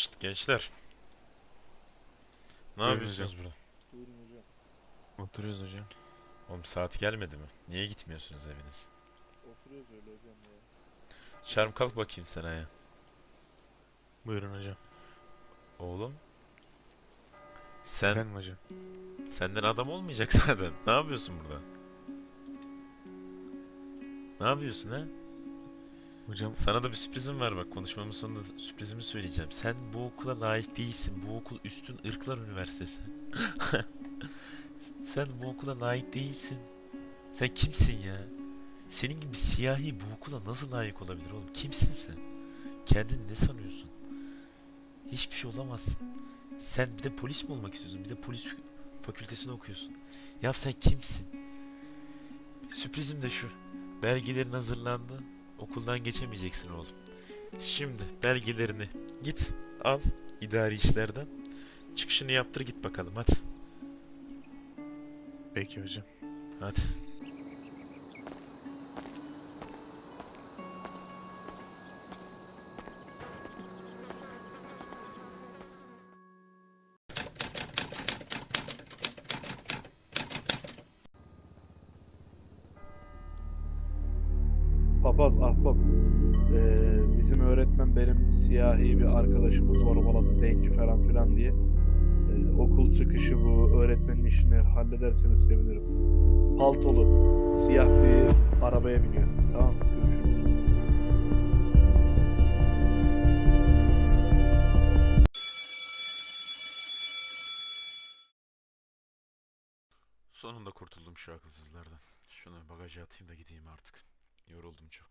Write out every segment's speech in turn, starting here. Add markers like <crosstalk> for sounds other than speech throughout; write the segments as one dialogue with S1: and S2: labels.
S1: Şşt gençler. Ne
S2: Buyurun
S1: yapıyorsunuz
S2: hocam.
S1: burada?
S3: Buyurun hocam.
S2: Oturuyoruz hocam.
S1: Oğlum saat gelmedi mi? Niye gitmiyorsunuz eviniz?
S3: Oturuyoruz öyle hocam ya.
S1: Şerm kalk bakayım sen ayağa.
S2: Buyurun hocam.
S1: Oğlum. Sen
S2: Efendim hocam.
S1: senden adam olmayacak <laughs> zaten. Ne yapıyorsun burada? Ne yapıyorsun ha?
S2: Hocam
S1: Sana da bir sürprizim var bak konuşmamın sonunda sürprizimi söyleyeceğim. Sen bu okula layık değilsin. Bu okul üstün ırklar üniversitesi. <laughs> Sen bu okula layık değilsin. Sen kimsin ya? Senin gibi siyahi bu okula nasıl layık olabilir oğlum? Kimsin sen? Kendini ne sanıyorsun? Hiçbir şey olamazsın. Sen bir de polis mi olmak istiyorsun? Bir de polis fakültesini okuyorsun. Ya sen kimsin? Sürprizim de şu. Belgelerin hazırlandı. Okuldan geçemeyeceksin oğlum. Şimdi belgelerini git al idari işlerden. Çıkışını yaptır git bakalım hadi.
S2: peki hocam.
S1: Hadi.
S3: Papaz, ahbap. Ee, bizim öğretmen benim siyahi bir arkadaşımı zorbaladı zenci falan filan diye. Ee, okul çıkışı bu öğretmenin işini hallederseniz sevinirim. Paltolu, siyah bir arabaya biniyor. Tamam, görüşürüz.
S1: Sonunda kurtuldum şu akılsızlardan. Şunu bagaja atayım da gideyim artık. Yoruldum çok.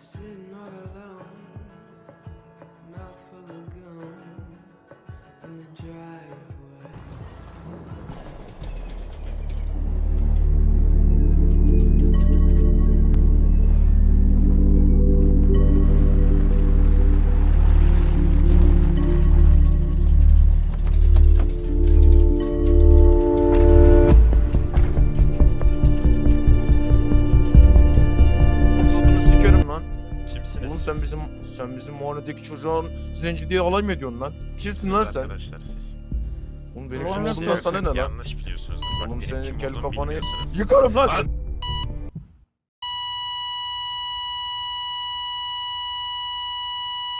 S4: Sitting all
S5: Oğlum sen bizim sen bizim muhanedeki çocuğun zenci diye alay mı ediyorsun lan? Kimsin lan sen?
S1: Arkadaşlar siz.
S5: Oğlum benim
S3: Ulan
S5: kim
S3: ne
S5: olduğumdan
S3: diyorsun?
S5: sana ne lan?
S1: Yanlış biliyorsunuz. Bak
S5: Oğlum
S1: benim
S5: senin
S1: kim
S5: kel
S1: olduğumu
S5: kafanı
S1: bilmiyorsunuz.
S5: yıkarım lan sen.